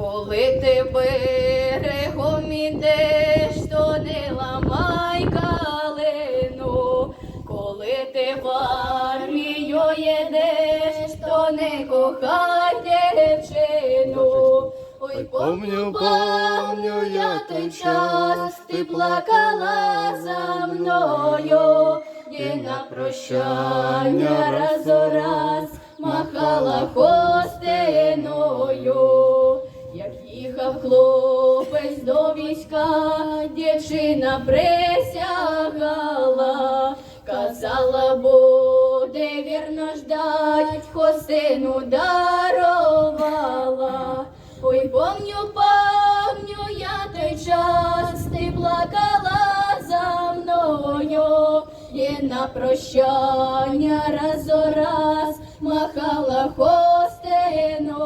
Коли ти берегом ідеш, то не ламай калину. Коли ти в армію їдеш, то не кохай дівчину. Ой, помню, помню я той час, ти плакала за мною, і на прощання раз у раз махала хостиною. Як хлопець до війська, дівчина присягала, казала, буде вірно ждать, хостину дарувала. Ой, помню, помню я той час, ти плакала за мною, і на прощання раз у раз махала хостиною.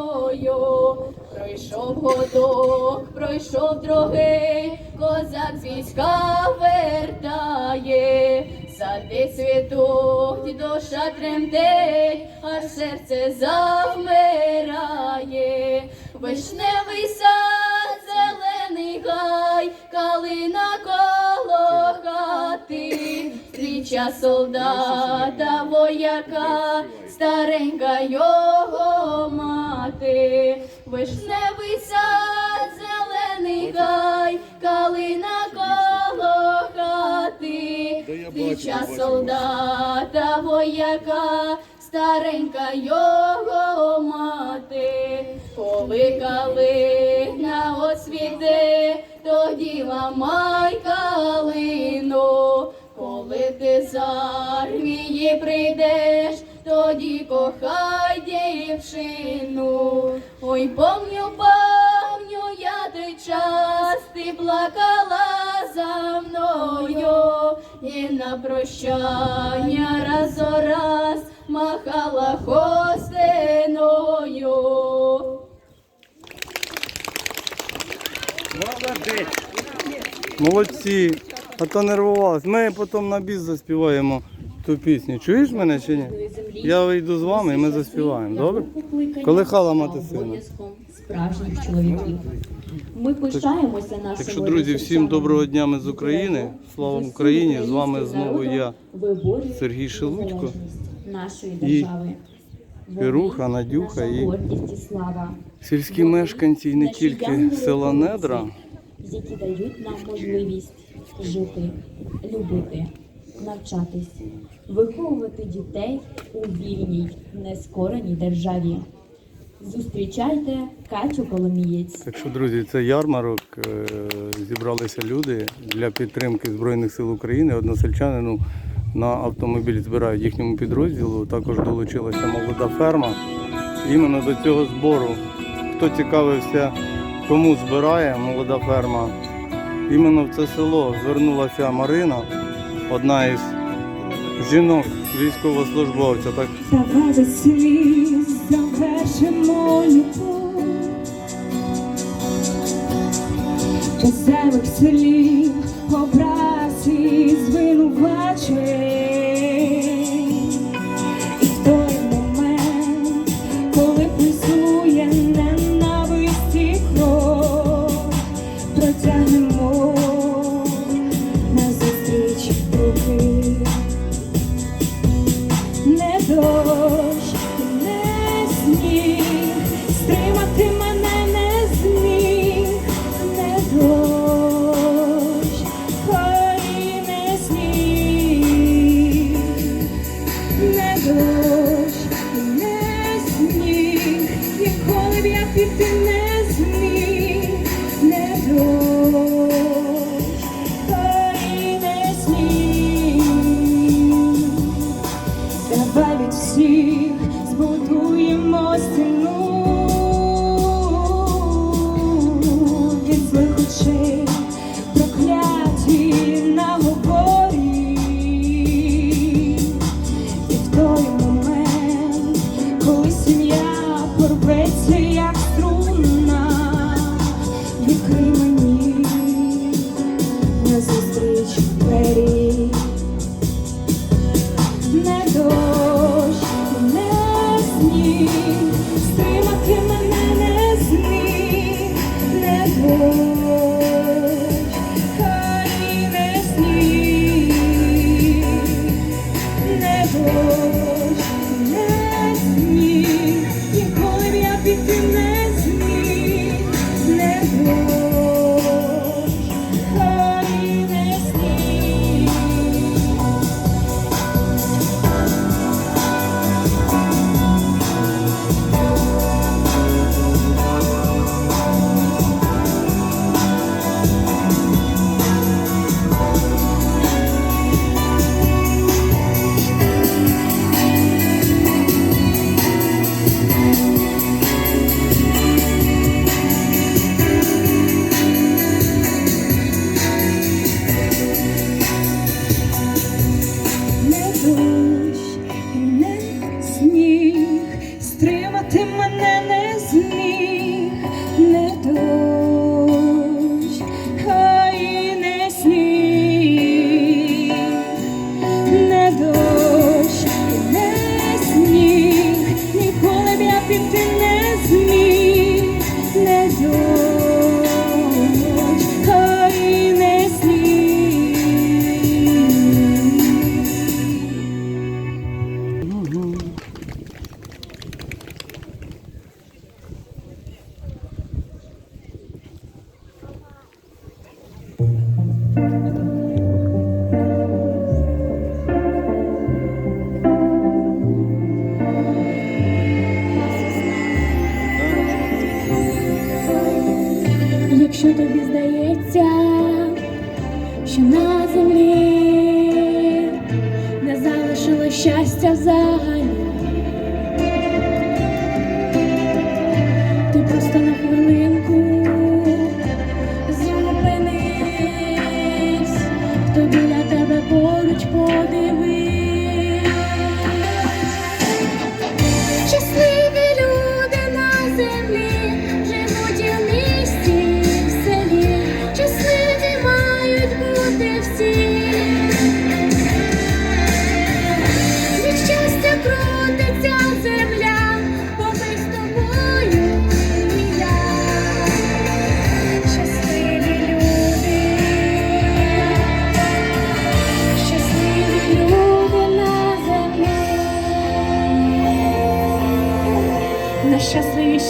Пройшов годок, пройшов другий, козак з війська вертає. сади світуть, душа тремтить, аж серце завмирає. Вишневий сад, зелений гай, калина коло хати, стріча солдата, вояка, старенька його мати. Вишневий сад, зелений гай, калина коло хати, стріча солдата, вояка, старенька його мати, коли калина освіти, тоді ламай калину, коли ти з армії прийдеш, тоді кохай дівчину. Ой, помню, помню я той час, ти плакала за мною, і на прощання раз о раз махала хостиною. Молодці. А то нервувалась. Ми потім на біс заспіваємо ту пісню. Чуєш мене чи ні? Я вийду з вами і ми заспіваємо, добре? Коли хала мати сина. Справжніх чоловіків. Ми пишаємося нашими Так що, друзі, всім доброго дня ми з України. Слава Україні! З вами знову я, Сергій Шелудько, нашої і держави. Віруха, Надюха і сільські мешканці і не тільки села Недра. які дають нам можливість жити, любити, навчатись, виховувати дітей у вільній, нескореній державі. Зустрічайте Катю Коломієць. Так що, друзі, це ярмарок. е, Зібралися люди для підтримки Збройних сил України. Односельчанину на автомобіль збирають їхньому підрозділу. Також долучилася молода ферма. Іменно до цього збору. Хто цікавився, кому збирає молода ферма, іменно в це село звернулася Марина, одна із жінок військовослужбовця. Так Заведе сліз,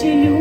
partilho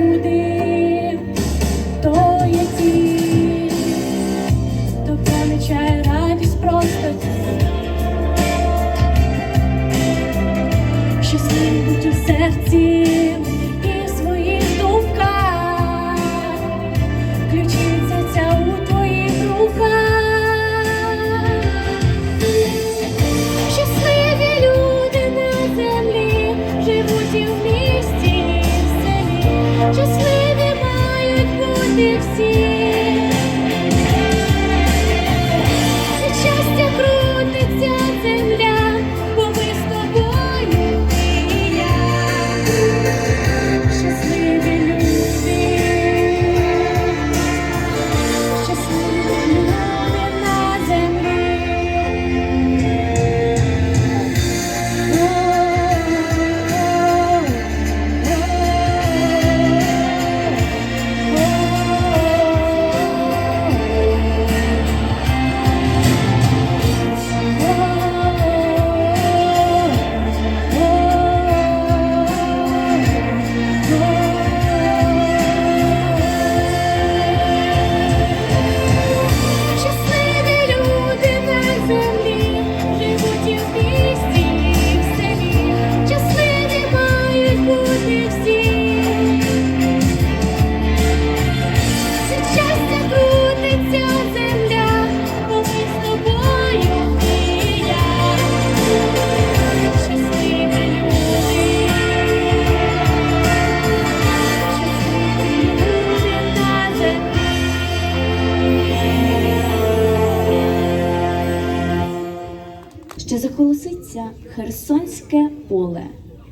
Херсонське поле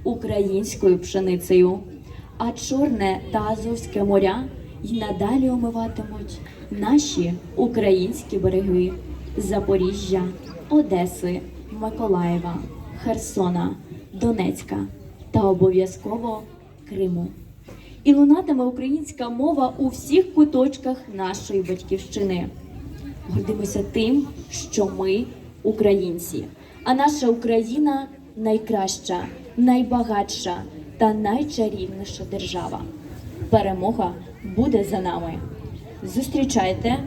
українською пшеницею, а Чорне та Азовське моря й надалі омиватимуть наші українські береги Запоріжжя, Одеси, Миколаєва, Херсона, Донецька та обов'язково Криму. І лунатиме українська мова у всіх куточках нашої батьківщини. Гордимося тим, що ми українці а наша Україна найкраща, найбагатша та найчарівніша держава. Перемога буде за нами. Зустрічайте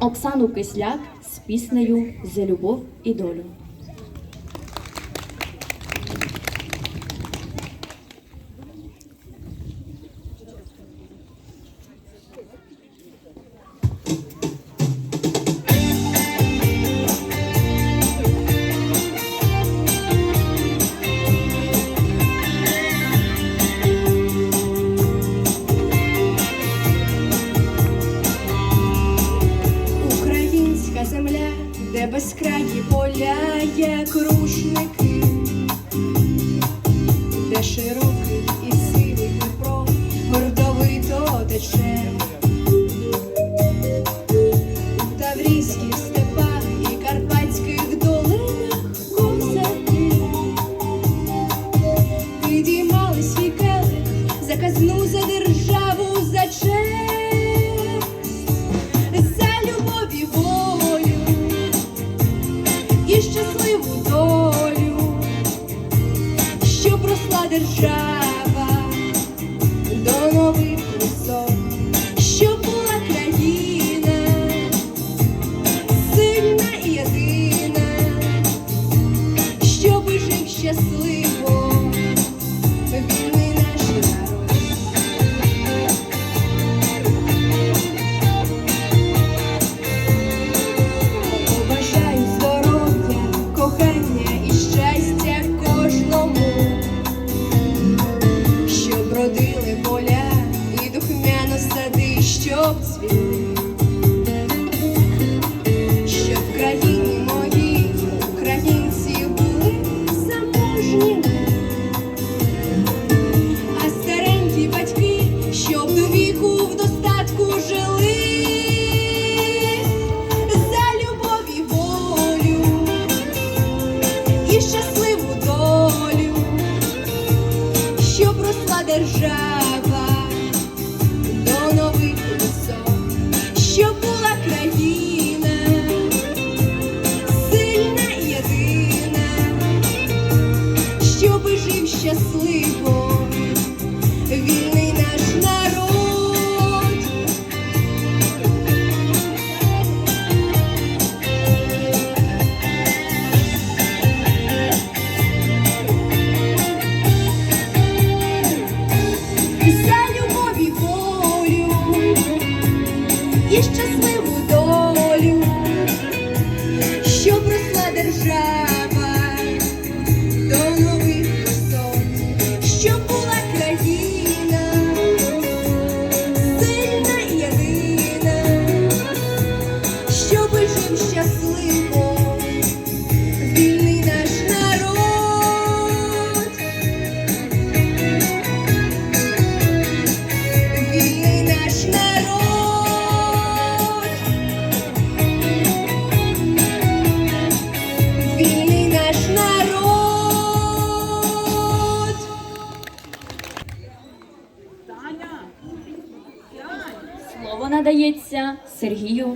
Оксану Кисляк з піснею за любов і долю.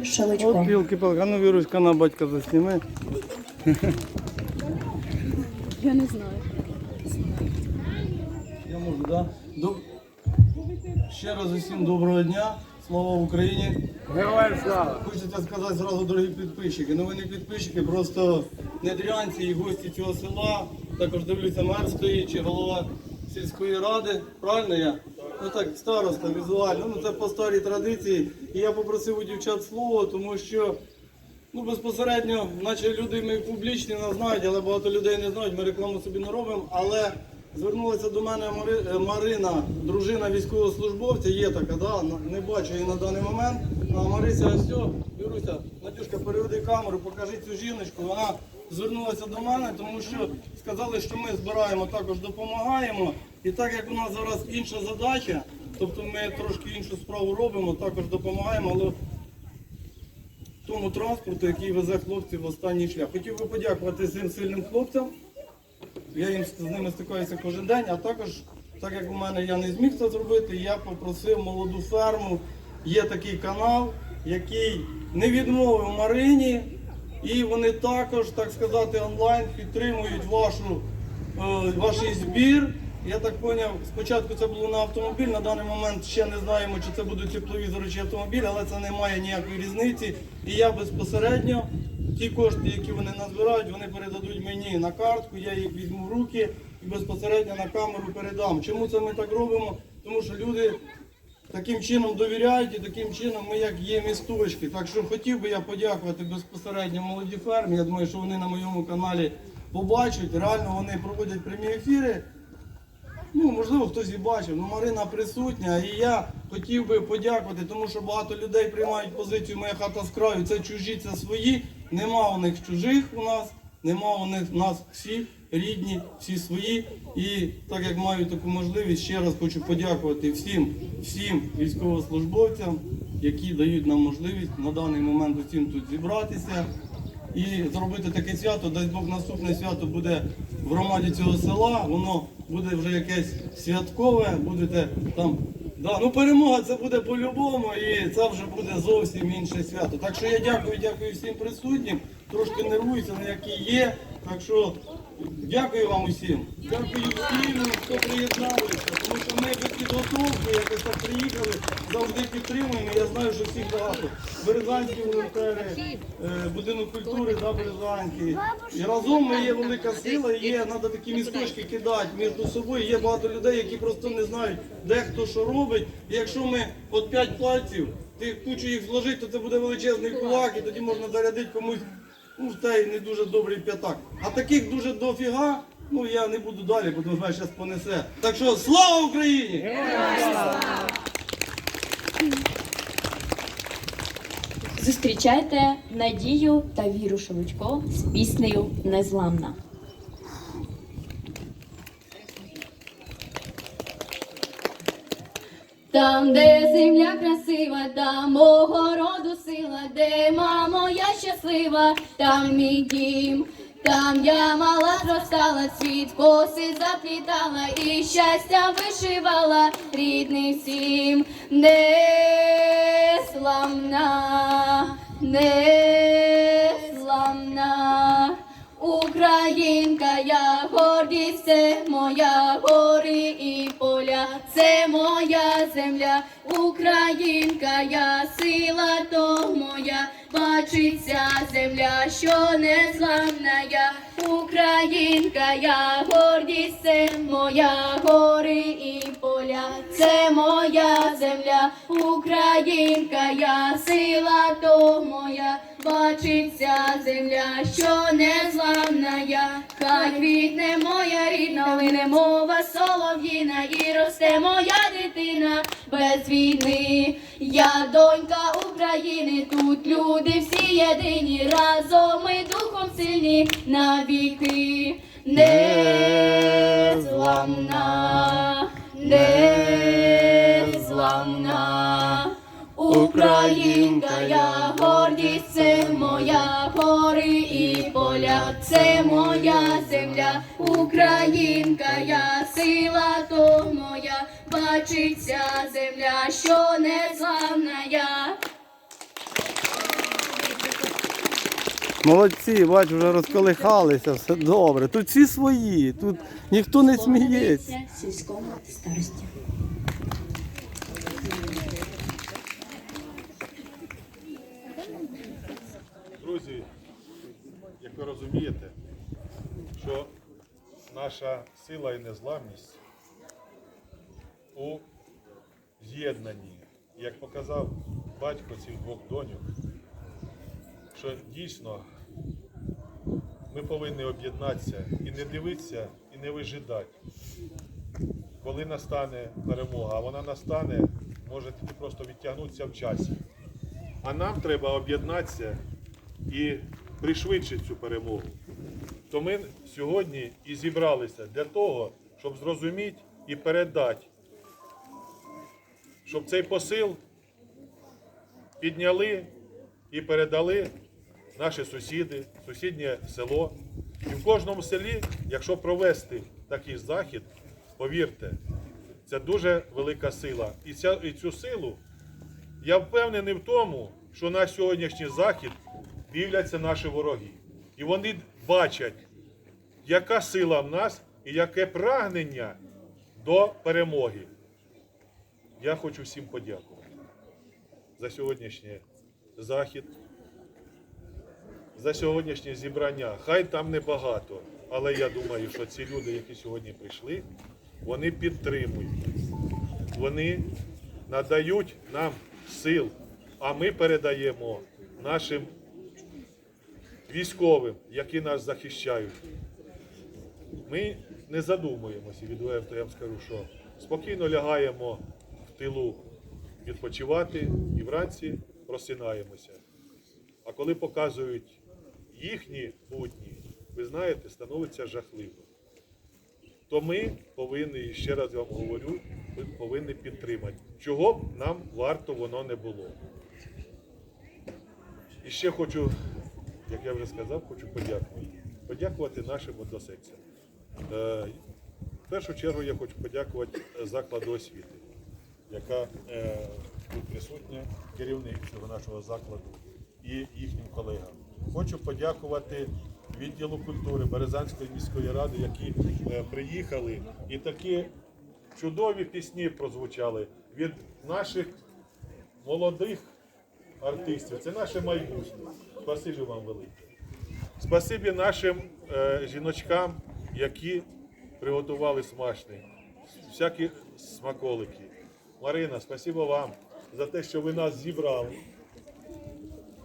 Шелечко. От пілки палки, а ну Віруська на батька засніми. Я не знаю. Я можу. Да? До... Ще раз усім доброго дня. Слава Україні! Героям слава! Хочеться сказати зразу, дорогі підписчики. Ну ви не підписчики, просто недрянці і гості цього села. Також дивлюся, мер стоїть чи голова сільської ради. Правильно я? Ну так, староста візуально. Ну це по старій традиції. І я попросив у дівчат слово, тому що Ну, безпосередньо, наче люди ми публічні нас знають, але багато людей не знають, ми рекламу собі не робимо. Але звернулася до мене Марина, дружина військовослужбовця, є така, да? не бачу її на даний момент. А Марися, все, Віруся, Надюшка, переведи камеру, покажи цю жіночку. Вона звернулася до мене, тому що сказали, що ми збираємо, також допомагаємо. І так як у нас зараз інша задача, тобто ми трошки іншу справу робимо, також допомагаємо, але тому транспорту, який везе хлопців в останній шлях. Хотів би подякувати цим сильним хлопцям. Я їм з ними стикаюся кожен день, а також, так як у мене я не зміг це зробити, я попросив молоду ферму. Є такий канал, який не відмовив Марині, і вони також, так сказати, онлайн підтримують вашу, е, ваш збір. Я так зрозумів, спочатку це було на автомобіль, на даний момент ще не знаємо, чи це будуть тепловізори чи автомобіль, але це не має ніякої різниці. І я безпосередньо ті кошти, які вони назбирають, вони передадуть мені на картку, я їх візьму в руки і безпосередньо на камеру передам. Чому це ми так робимо? Тому що люди таким чином довіряють і таким чином ми як є місточки. Так що хотів би я подякувати безпосередньо молоді фермі. Я думаю, що вони на моєму каналі побачать. Реально вони проводять прямі ефіри. Ну, можливо, хтось і бачив, ну Марина присутня, і я хотів би подякувати, тому що багато людей приймають позицію Моя хата з краю, це чужі, це свої. Нема у них чужих у нас, нема у них у нас всі рідні, всі свої. І так як маю таку можливість, ще раз хочу подякувати всім, всім військовослужбовцям, які дають нам можливість на даний момент усім тут зібратися і зробити таке свято. Дай Бог наступне свято буде в громаді цього села. Воно буде вже якесь святкове, будете там. Да, ну перемога це буде по-любому, і це вже буде зовсім інше свято. Так що я дякую, дякую всім присутнім. Трошки нервуюся, на які є. Так що дякую вам усім. Дякую всім, хто приєдналися, тому що ми без підготовки якось так приїхали, завжди підтримуємо. Я знаю, що всіх багато. Березанські волонтери, е, будинок культури, да, Березанський. І разом ми є велика сила, є, треба такі місточки кидати між собою. Є багато людей, які просто не знають, де хто що робить. І якщо ми от п'ять пальців, ти кучу їх зложити, то це буде величезний кулак, і тоді можна зарядити комусь ну, в той не дуже добрий п'ятак. А таких дуже дофіга. Ну я не буду далі, бо тому що зараз понесе. Так що слава Україні! Зустрічайте Надію та Віру Шелечко з піснею Незламна. Там, де земля красива, там мого роду сила, де мамо я щаслива, там мій дім, там я мала зростала, цвіт коси заплітала і щастя вишивала. Рідний всім, незламна, незламна, Українка, я гордість, це моя поля, це моя земля, Українка, я сила то моя, бачиться земля, що незламна я, Українка, я гордість, це моя гори і поля, це моя земля, Українка, я сила то моя, бачиться земля, що не зламна я, хай квітне моя рідна, лине мова солов'їна, і росте моя дитина. Без війни. Я донька України, тут люди всі єдині, разом ми духом сильні навіки. Незламна, незламна. Українка, я гордість, це моя гори і поля, це моя земля, Українка, я сила то моя, бачиться земля, що не зламна я. Молодці, бач, вже розколихалися, все добре. Тут всі свої, тут ніхто не сміється. сільському старості. Друзі, як ви розумієте, що наша сила і незламність у з'єднанні, як показав батько цих двох доньок, що дійсно ми повинні об'єднатися і не дивитися, і не вижидати. Коли настане перемога, а вона настане, може просто відтягнутися в часі. А нам треба об'єднатися і пришвидшити цю перемогу. То ми сьогодні і зібралися для того, щоб зрозуміти і передати, щоб цей посил підняли і передали наші сусіди, сусіднє село. І в кожному селі, якщо провести такий захід, повірте, це дуже велика сила. І, ця, і цю силу я впевнений в тому, що на сьогоднішній захід дивляться наші вороги. І вони бачать, яка сила в нас і яке прагнення до перемоги. Я хочу всім подякувати за сьогоднішній захід, за сьогоднішнє зібрання. Хай там небагато, але я думаю, що ці люди, які сьогодні прийшли, вони підтримують. Вони надають нам сил, а ми передаємо нашим військовим, які нас захищають. Ми не задумуємося, відверто я вам скажу, що спокійно лягаємо в тилу відпочивати і вранці просинаємося. А коли показують їхні будні, ви знаєте, становиться жахливо. То ми повинні, і ще раз вам говорю, ми повинні підтримати. Чого б нам варто воно не було. І ще хочу, як я вже сказав, хочу подякувати. Подякувати нашим односельцям. Е, в першу чергу я хочу подякувати закладу освіти, яка е, тут присутня, керівник цього нашого закладу і їхнім колегам. Хочу подякувати відділу культури Березанської міської ради, які е, приїхали і такі чудові пісні прозвучали від наших молодих артистів. Це наше майбутнє. Спасибі вам велике. Спасибі нашим е, жіночкам, які приготували смачний, всякі смаколики. Марина, спасибо вам за те, що ви нас зібрали.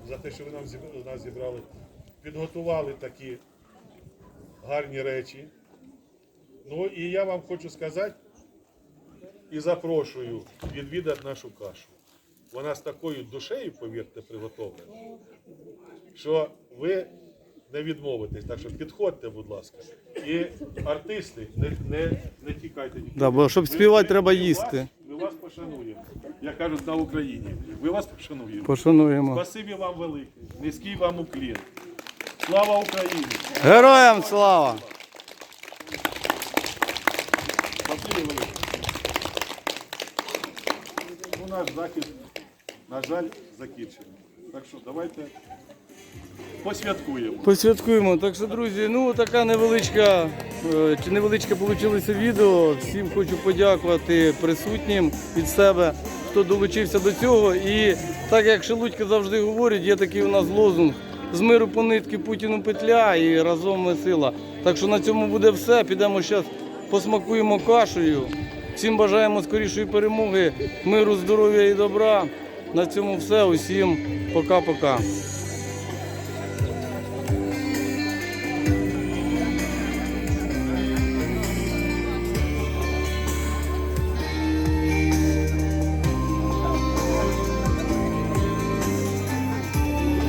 За те, що ви нам зіб- нас зібрали, підготували такі гарні речі. Ну і я вам хочу сказати і запрошую відвідати нашу кашу. Вона з такою душею, повірте, приготовлена, що ви не відмовитесь. Так що підходьте, будь ласка. І артисти, не, не, не тікайте. Да, бо щоб співати, треба їсти. Вас, пошануємо, як кажуть на Україні. Ми вас пошануємо. Пошануємо. Спасибі вам велике. Низький вам уклін. Слава Україні! Героям слава! Спасибі велике. Ну, наш захід, на жаль, закінчений. Так що давайте посвяткуємо. Посвяткуємо. Так що, друзі, ну така невеличка, е, чи невеличке вийшло відео. Всім хочу подякувати присутнім від себе, хто долучився до цього. І так як Шелудько завжди говорить, є такий у нас лозунг. З миру по нитки Путіну петля і разом ми сила. Так що на цьому буде все. Підемо зараз посмакуємо кашею. Всім бажаємо скорішої перемоги, миру, здоров'я і добра. На цьому все. Усім пока-пока.